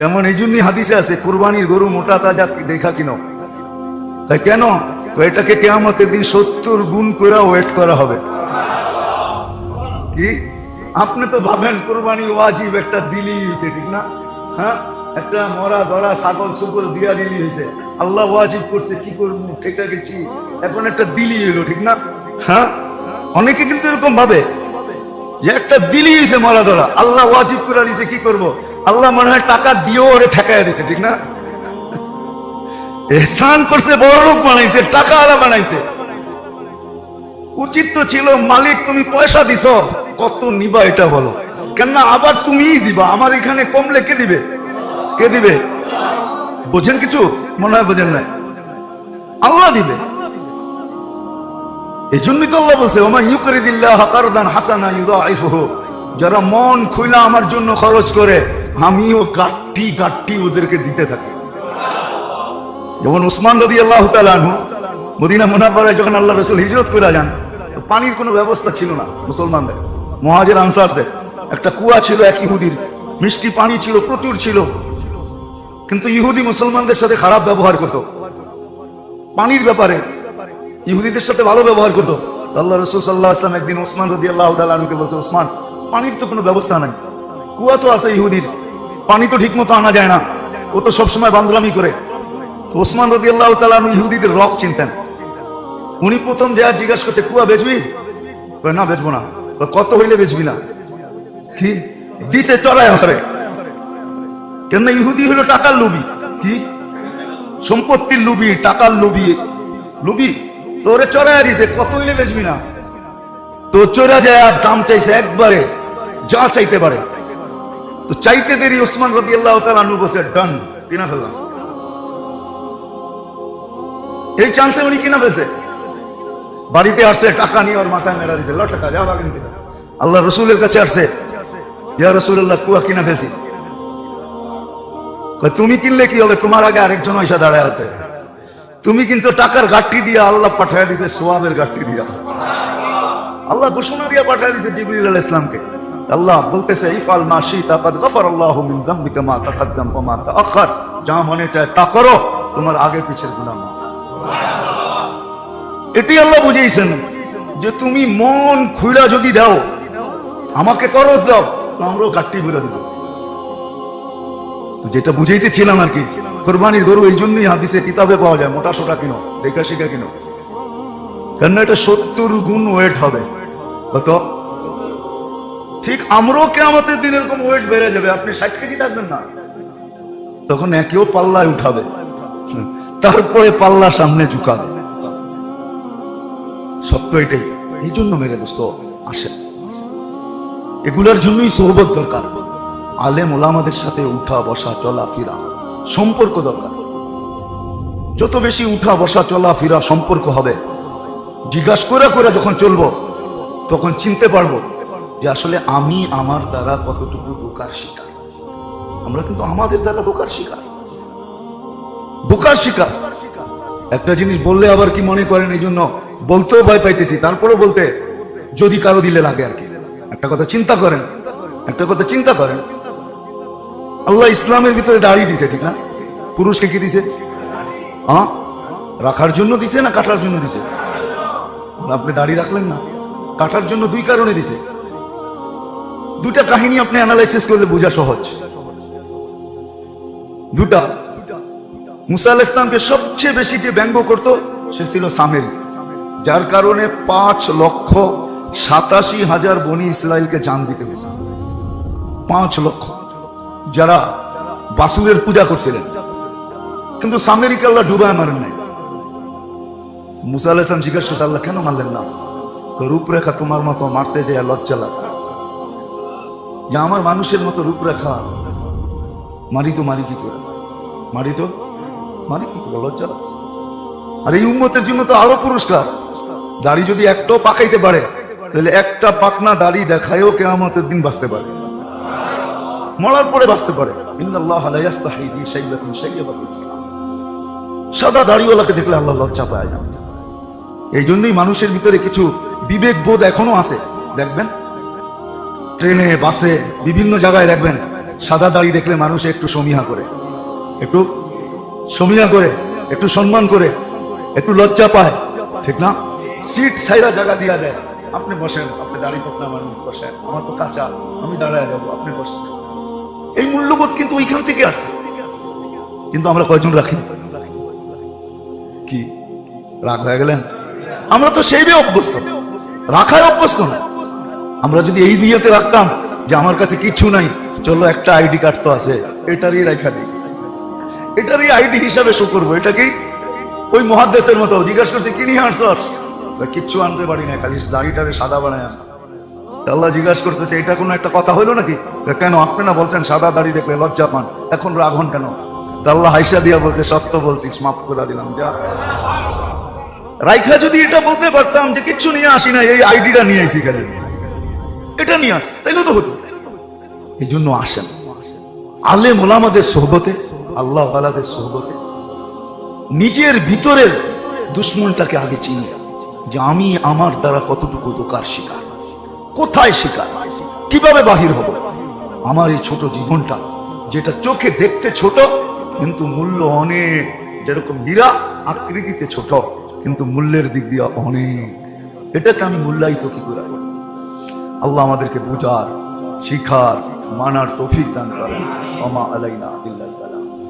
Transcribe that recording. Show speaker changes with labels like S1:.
S1: যেমন এই জন্যই হাদিসে আছে, কুরবানির গরু মোটা তাজা দেখা কিনো। তাই কেন? এটাকে কেয়ামতের দিন সত্তর গুণ করে ওয়েট করা হবে। কি? আপনি তো ভাবেন কোরবানি ওয়াজিব, একটা দিলি হয়েছে ঠিক না? হ্যাঁ? একটা মরা, ধরা, ছাগল সুগল দিয়া দিলি হয়েছে আল্লাহ ওয়াজিব করছে, কি করব? ঠেকা গেছি। এখন একটা দিলি এলো ঠিক না? হ্যাঁ? অনেকে কিন্তু এরকম ভাবে যে একটা দিলি হয়েছে মরা, ধরা। আল্লাহ ওয়াজিব করে দিছে, কি করব? আল্লাহ মনে হয় টাকা দিয়েও ওরে ঠেকাইয়া দিছে, ঠিক না? এহসান করছে, বড় লোক বানাইছে, টাকা আলা বানাইছে। উচিত তো ছিল, মালিক তুমি পয়সা দিছ, কত নিবা এটা বলো। কেননা আবার তুমিই দিবা, আমার এখানে কমলে কে দিবে? কে দিবে? বোঝেন কিছু? মনে হয় বোঝেন না আল্লাহ দিবে। এই জন্যই তো আল্লাহ বলছে, ওমা ইউকরিদিল্লাহ কারদান হাসানা ইউদাইফুহু। যারা মন খুইলা আমার জন্য খরচ করে আমিও গাট্টি গাট্টি ওদেরকে দিতে থাকি। যেমন উসমান রদি আল্লাহ মদিনা মুনাফারায় যখন আল্লাহ রসুল হিজরত করে যান পানির কোনো ব্যবস্থা ছিল না মুসলমানদের, মহাজের আনসারদের। একটা কুয়া ছিল এক ইহুদির, মিষ্টি পানি ছিল, প্রচুর ছিল। কিন্তু ইহুদি মুসলমানদের সাথে খারাপ ব্যবহার করত। পানির ব্যাপারে ইহুদিদের সাথে ভালো ব্যবহার করতো। আল্লাহ রসুল সাল্লাহ আসলাম একদিন ওসমান রদি আল্লাহ তালুকে বলছে ওসমান পানির তো কোনো ব্যবস্থা নাই। কুয়া তো আছে ইহুদির। পানি তো ঠিক মতো আনা যায় না। ও তো সবসময় বান্দরামি করে। ওসমান রদি আল্লাহ তালু ইহুদিদের রক চিনতেন। উনি প্রথম যা জিজ্ঞাসা করছে, কুয়া বেচবি? না, বেচবো না। কত হইলে বেচবি না? কি? দিছে চড়ায় হরে কেন ইহুদি হলো টাকার লোভী। কি? সম্পত্তির লোভী, টাকার লোভী। লোভী? তোরে চড়ায় দিছে, কত হইলে বেচবি না? তো চোরা যায় আর দাম চাইছে একবারে, যা চাইতে পারে। তো চাইতে দেরি ওসমান রদি আল্লাহ তালু বসে ডান কিনা ফেললাম। এই চান্সে উনি কিনা ফেলছে। বাড়িতে আসছে, টাকা নিয়ে ওর মাথায় মেরা দিছে। ল টাকা, যাও দিতে আল্লাহ রসুলের কাছে আসছে, ইয়া রসুল্লাহ কুয়া কিনা ফেলছি? তুমি কিনলে কি হবে? তোমার আগে আরেকজন পয়সা দাঁড়ায় আছে। তুমি কিনছো টাকার গাঠি দিয়া, আল্লাহ পাঠায় দিছে সোয়াবের গাঠি দিয়া। আল্লাহ ঘোষণা দিয়া পাঠায় দিছে জিবরিল ইসলামকে আল্লাহ বলতেছে ইফাল মা শিতা কাদ গফারাল্লাহু মিন যামবিকা মা তাকাদ্দাম ওয়া মা তাআখার। যা মনে চায় তা করো, তোমার আগে পিছের গুনাহ। এটি আল্লাহ বুঝিয়েছেন যে তুমি মন খুইলা যদি দাও, আমাকে করজ দাও আমরাও কাটটি বলে দেব। তো যেটা বুঝাইতেছিলাম আর কি, কোরবানির গরু এই জন্যই হাদিসে কিতাবে পাওয়া যায়, মোটা সোটা কিনো, দেখা শিখা কিনো। কেন এটা সত্তর গুণ ওয়েট হবে। কত? ঠিক আমরাও কে আমাদের দিন এরকম ওয়েট বেড়ে যাবে। আপনি ষাট কেজি থাকবেন না। তখন একেও পাল্লায় উঠাবে। তারপরে পাল্লা সামনে ঝুঁকাবে। সত্য এটাই। এই জন্য মেরে দোস্ত আসেন এগুলোর জন্যই সোহবত দরকার। আলেম ওলামাদের সাথে উঠা, বসা, চলা, ফিরা সম্পর্ক দরকার। যত বেশি উঠা, বসা, চলা, ফিরা সম্পর্ক হবে। জিজ্ঞাসা করে করে যখন চলবো, তখন চিনতে পারব যে আসলে আমি আমার দ্বারা কতটুকু ধোকার শিকার? আমরা কিন্তু আমাদের দ্বারা ধোকার শিকার। ধোকার শিকার। একটা জিনিস বললে আবার কি মনে করেন? এই জন্য বলতেও ভয় পাইতেছি, তারপরেও বলতে যদি কারও দিলে লাগে আর কি। একটা কথা চিন্তা করেন, একটা কথা চিন্তা করেন। আল্লাহ ইসলামের ভিতরে দাড়ি দিছে, ঠিক না? পুরুষকে কি দিছে? হ্যাঁ রাখার জন্য দিছে না কাটার জন্য দিছে? আপনি দাড়ি রাখলেন না। কাটার জন্য দুই কারণে দিছে। দুটা কাহিনী আপনি অ্যানালাইসিস করলে বোঝা সহজ। দুটা। মুসা আল ইসলামকে সবচেয়ে বেশি যে ব্যঙ্গ করত, সে ছিল সামের। যার কারণে পাঁচ লক্ষ সাতাশি হাজার বনি ইসরায়েলকে জান দিতে হয়েছে। পাঁচ লক্ষ। যারা বাসুরের পূজা করছিলেন। কিন্তু সামেরিকে আল্লাহ ডুবায় মারেন নাই। মুসা আল ইসলাম জিজ্ঞাসা আল্লাহ কেন মারলেন না? রূপরেখা তোমার মতো মারতে যে লজ্জা লাগছে। যে আমার মানুষের মতো রূপরেখা। মারি তো, মারি কি করে? মারি তো? মানে কি করে? লজ্জা আর এই উম্মতের জন্য তো আরও পুরস্কার। দাড়ি যদি একটাও পাকাইতে পারে, তাহলে একটা পাকনা দাড়ি দেখায়ও কেয়ামতের দিন বাঁচতে পারে। মরার পরে বাঁচতে পারে। সাদা দাড়িওয়ালাকে দেখলে আল্লাহ লজ্জা পায় এই জন্যই মানুষের ভিতরে কিছু বিবেক বোধ এখনও আছে। দেখবেন? ট্রেনে, বাসে, বিভিন্ন জায়গায় দেখবেন সাদা দাড়ি দেখলে মানুষ একটু সমীহা করে। একটু সমীহা করে, একটু সম্মান করে, একটু লজ্জা পায়, ঠিক না? সিট সাইরা জায়গা দিয়া দেয়। আপনি বসেন, আপনি দাড়ি পকনা মানুষ, বসেন। আমার তো কাঁচা, আমি দাঁড়ায় যাব, আপনি বসেন। এই মূল্যবোধ কিন্তু ওইখান থেকে আসছে কিন্তু আমরা কয়জন রাখি? কি? রাগ হয়ে গেলেন? আমরা তো সেই অভ্যস্ত। রাখায় অভ্যস্ত না। আমরা যদি এই নিয়েতে রাখতাম যে আমার কাছে কিছু নাই, চলো একটা আইডি কার্ড তো আছে, এটারই রাখা দিই এটারই আইডি হিসাবে শো করব। এটা কি? ওই মহাদেশের মতো। জিজ্ঞাসা করছে, কি নিয়ে আসছস কিচ্ছু আনতে পারি না, খালি দাড়িটারে সাদা বানায় আনছে। আল্লাহ জিজ্ঞাসা করতেছে, এটা কোনো একটা কথা হইল নাকি? কেন? আপনি না বলছেন সাদা দাড়ি দেখলে লজ্জা পান। এখন রাগ হন কেন? আল্লাহ হাইসা দিয়া বলছে সত্য বলছিস, মাফ করে দিলাম, যা। রাইখা যদি এটা বলতে পারতাম যে কিচ্ছু নিয়ে আসি না এই আইডিটা নিয়ে আইসি খালি এটা নিয়ে আস তাইলে তো হতো এই জন্য আসেন। আলে মোলামাদের সোহবতে, আল্লাহ আলাদের সোহবতে, নিজের ভিতরের দুশ্মনটাকে আগে চিনি, যে আমি আমার দ্বারা কতটুকু দোকার শিকার, কোথায় শিকার, কীভাবে বাহির হব। আমার এই ছোট জীবনটা, যেটা চোখে দেখতে ছোট, কিন্তু মূল্য অনেক, যেরকম হীরা, আকৃতিতে ছোট, কিন্তু মূল্যের দিক দিয়ে অনেক। এটাকে আমি মূল্যায়িত কি করে? আল্লাহ আমাদেরকে বুঝার শিখার মানার তৌফিক দান করেন অমা আলাইনা ইল্লাল বালাগ।